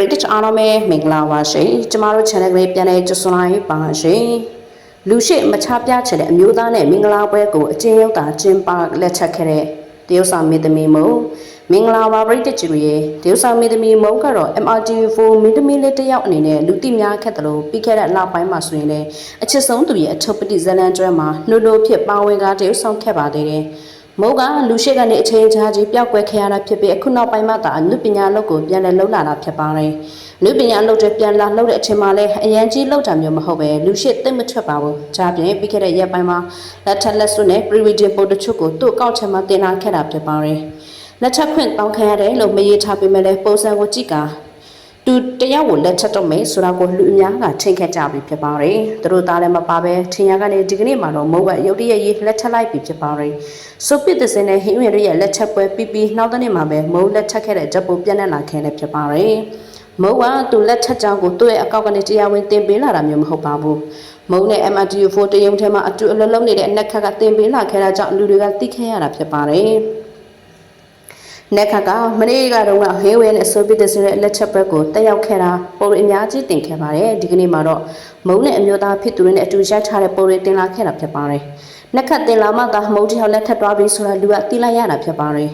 British အားလုံးပဲမင်္ဂလာပါရှင်ကျမတို့ channel လေးပြန်လည်ကြိုဆိုလိုက်ပါရှင်လူရှိမချပြချင်တဲ့အမျိုးသားနဲ့မင်္ဂလာပွဲကိုအကျဉ်းရောက်တာကျင်းပလက်ချက်ခဲ့တဲ့တရုတ်ဆောင်မင်းသမီးမို့မင်္ဂလာပါ British ကြီးရဲ့တရုတ်ဆောင်မင်းသမီးမုံကတော့ MRT4 မင်းသမီးလေးတစ်ယောက်အနေနဲ့လူသိများခက်တယ်လို့ပြီးခဲ့တဲ့လပိုင်းမှာဆိုရင်လည်းအချစ်ဆုံးသူရဲ့အထုပ်ပတိဇလန်ကျွဲမှာနှုတ်လို့ဖြစ်ပါဝင်ကားတရုတ်ဆောင်ခဲ့ပါသေးတယ် မုတ်ကလူရှိကနေအချိန်ကြာကြီးပျောက်ကွယ်ခဲ့ရတာဖြစ်ပြီးအခုနောက်ပိုင်းမှာသာအနုပညာလုပ်ကိုပြန်လည်လှုပ်လာတာဖြစ်ပါတယ်။အနုပညာလုပ်တဲ့ပြန်လာလှုပ်တဲ့အချိန်မှာလည်းအရန်ကြီးလှုပ်တာမျိုးမဟုတ်ပဲလူရှိသိမ့်မထွက်ပါဘူး။ဒါပြင်ပြီးခဲ့တဲ့ရက်ပိုင်းမှာလက်ထက်လက်စွပ်နဲ့ pre-wedding photo တချို့ကိုသူ့အကောင့်ထဲမှာတင်လာခဲ့တာဖြစ်ပါတယ်။လက်ချက်ခွင့်တောင်းခံရတယ်လို့မရေးထားပေမဲ့လည်းပုံစံကိုကြည့်ကာ သူတယောက်ကိုလက်ချက်တော့မယ်ဆိုတာကိုလူအများကထင်ခဲ့ကြပြီဖြစ်ပါတယ်။သူတို့သားလည်းမပါပဲထင်ရကနေဒီကနေ့မှာတော့မုံကရုတ်တရက်ရေးလက်ချက်လိုက်ပြီဖြစ်ပါတယ်။စုပ်ပစ်တဲ့စင်းနဲ့ဟင်းဝင်ရဲ့လက်ချက်ပွဲပြီးပြီးနောက်တဲ့နေ့မှာပဲမုံလက်ချက်ခဲ့တဲ့ဂျပူပြက်နေလာခဲ့တယ်ဖြစ်ပါတယ်။မုံကသူလက်ချက်ကြောင့်ကိုသူ့ရဲ့အကောက်ကနေတရားဝင်တင်ပေးလာတာမျိုးမဟုတ်ပါဘူး။မုံနဲ့ MRTU4 တရုံထဲမှာအတူအလုံးလုံးနေတဲ့အနက်ခတ်ကတင်ပေးလာခဲ့တာကြောင့်လူတွေကသိခဲ့ရတာဖြစ်ပါတယ်။ နက်ခတ်ကမနေ့ကတော့ဟေးဝဲနဲ့ဆိုပစ်တဲ့ဆိုတဲ့လက်ချက်ဘက်ကိုတက်ရောက်ခဲ့တာပုံရအများကြီးတင်ခဲ့ပါတယ်ဒီကနေ့မှာတော့မုံနဲ့အမျိုးသားဖြစ်သူတွေနဲ့အတူရိုက်ထားတဲ့ပုံရတင်လာခဲ့တာဖြစ်ပါတယ်နက်ခတ်တင်လာမှသာမုံတယောက်လက်ထပ်သွားပြီးဆိုတာလူကသိလိုက်ရတာဖြစ်ပါတယ်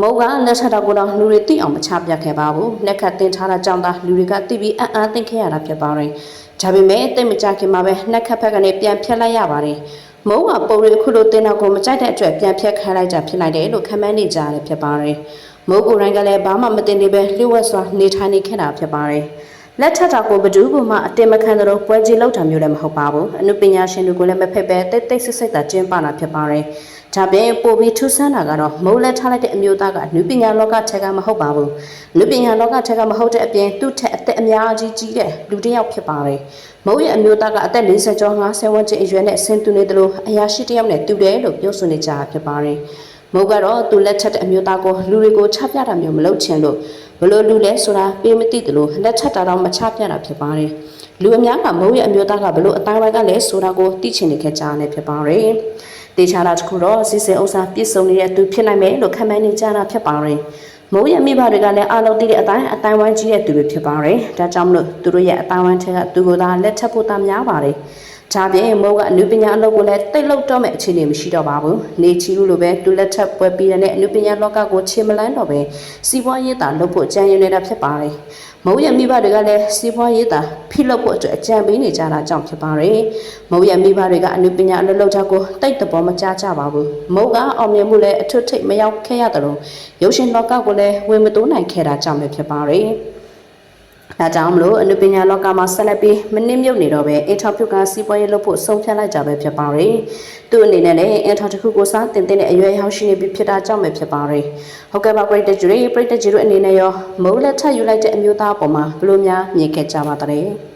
မုံကလက်ထပ်တော့ကိုတော့လူတွေသိအောင်မချပြခဲ့ပါဘူးနက်ခတ်တင်ထားတာကြောင့်သာလူတွေကသိပြီးအံ့အားသင့်ခဲ့ရတာဖြစ်ပါတယ်ဒါပေမဲ့တိတ်မကြခင်မှာပဲနက်ခတ်ဘက်ကနေပြန်ဖြတ်လိုက်ရပါတယ် မုံကပုံရခုလိုတင်တော့ကိုမကြိုက်တဲ့အတွက်ပြန်ဖြတ်ခိုင်းလိုက်ကြဖြစ်လိုက်တယ်လို့ခမန်းနေကြရတယ်ဖြစ်ပါတယ်။မိုးကိုယ်တိုင်ကလည်းဘာမှမတင်နေပဲလျှို့ဝှက်စွာနေထိုင်နေခဲ့တာဖြစ်ပါတယ်။ လက်ထက်တာကိုဘဒူးကမှအတင်မခံတော့ပွဲကြီးလောက်တာမျိုးလည်းမဟုတ်ပါဘူး။အနုပညာရှင်တွေကလည်းမဖက်ပဲတိတ်တိတ်ဆိတ်ဆိတ်သာကျင်းပတာဖြစ်ပါတယ်။ဒါပြင်ပိုပြီးထူးဆန်းတာကတော့မုံလက်ထားလိုက်တဲ့အမျိုးသားကအနုပညာလောကထက်ကမဟုတ်ပါဘူး။အနုပညာလောကထက်ကမဟုတ်တဲ့အပြင်သူ့ထက်အသက်အများကြီးကြီးတဲ့လူတစ်ယောက်ဖြစ်ပါတယ်။မုံရဲ့အမျိုးသားကအသက်40ကျော်50ဝန်းကျင်အရွယ်နဲ့ဆင်းသူနေတယ်လို့အရာရှိတစ်ယောက်နဲ့တူတယ်လို့ပြောဆိုနေကြတာဖြစ်ပါတယ်။ မုံကတော့သူလက်ထက်တဲ့အမျိုးသားကိုလူတွေကိုချပြတာမျိုးမလုပ်ချင်လို့ဘလို့လူလဲဆိုတာပေးမသိတယ်လို့လက်ထက်တာတော့မချပြတာဖြစ်ပါတယ်။လူအများကမုံရဲ့အမျိုးသားကဘလို့အတိုင်းဝိုင်းကလဲဆိုတာကိုသိချင်နေခဲ့ကြတယ်ဖြစ်ပါတယ်။တေချာတာတခုတော့စီစဉ်ဥစ္စာပြည့်စုံနေတဲ့သူဖြစ်နိုင်မယ်လို့ခံမှန်းနေကြတာဖြစ်ပါတယ်။ မိုးရမိဘတွေကလည်းအားလုံးသိတဲ့အတိုင်းအတိုင်းဝိုင်းကြီးတဲ့သူတွေဖြစ်ပါတယ်။ဒါကြောင့်မလို့သူတို့ရဲ့အတိုင်းဝိုင်းထက်ကသူကိုယ်သာလက်ထပ်ဖို့တာများပါတယ်။ဒါပြင်မိုးကအနုပညာအလုပ်ကိုလည်းတိတ်လောက်တော့မဲ့အခြေအနေမရှိတော့ပါဘူး။နေချီဦးလိုပဲတူလက်ထပ်ပွဲပြီးတဲ့အနုပညာလောကကိုချေမလန်းတော့ပဲစီးပွားရေးတာလုပ်ဖို့ကြံရနေတာဖြစ်ပါတယ်။မုံရမိဘတွေကလည်းစီးပွားရေးတာ ဖိလုပ်ဖို့အတွက်အကြံပေးနေကြတာကြောင့်ဖြစ်ပါတယ်။မုံရမိဘတွေကအနုပညာအလုပ်လုပ်တာကိုတိတ်တဘောမကြကြပါဘူး။မုံကအောင်မြင်မှုလည်းအထွတ်ထိပ်မရောက်ခဲ့ရတယ်လို့ရုပ်ရှင်လောကကိုလည်းဝင်မတိုးနိုင်ခဲ့တာကြောင့်ပဲဖြစ်ပါတယ်။ ဒါကြောင့်မလို့အနုပညာလောကမှာဆက်လက်ပြီးမနစ်မြုပ်နေတော့ပဲအင်တာဗျူးကစီးပွားရေးလုပ်ဖို့ဆုံးဖြတ်လိုက်ကြပဲဖြစ်ပါတယ်။သူ့အနေနဲ့လည်းအင်တာတစ်ခုကိုစားတင်တဲ့အရွယ်ရောက်ရှိနေပြီဖြစ်တာကြောင့်ပဲဖြစ်ပါတယ်။ဟုတ်ကဲ့ပါပရိသတ်ကြီးတွေပရိသတ်ကြီးတို့အနေနဲ့ရောမိုးလက်ထပ်ယူလိုက်တဲ့အမျိုးသားအပေါ်မှာဘယ်လိုများမြင်ခဲ့ကြပါသလဲ။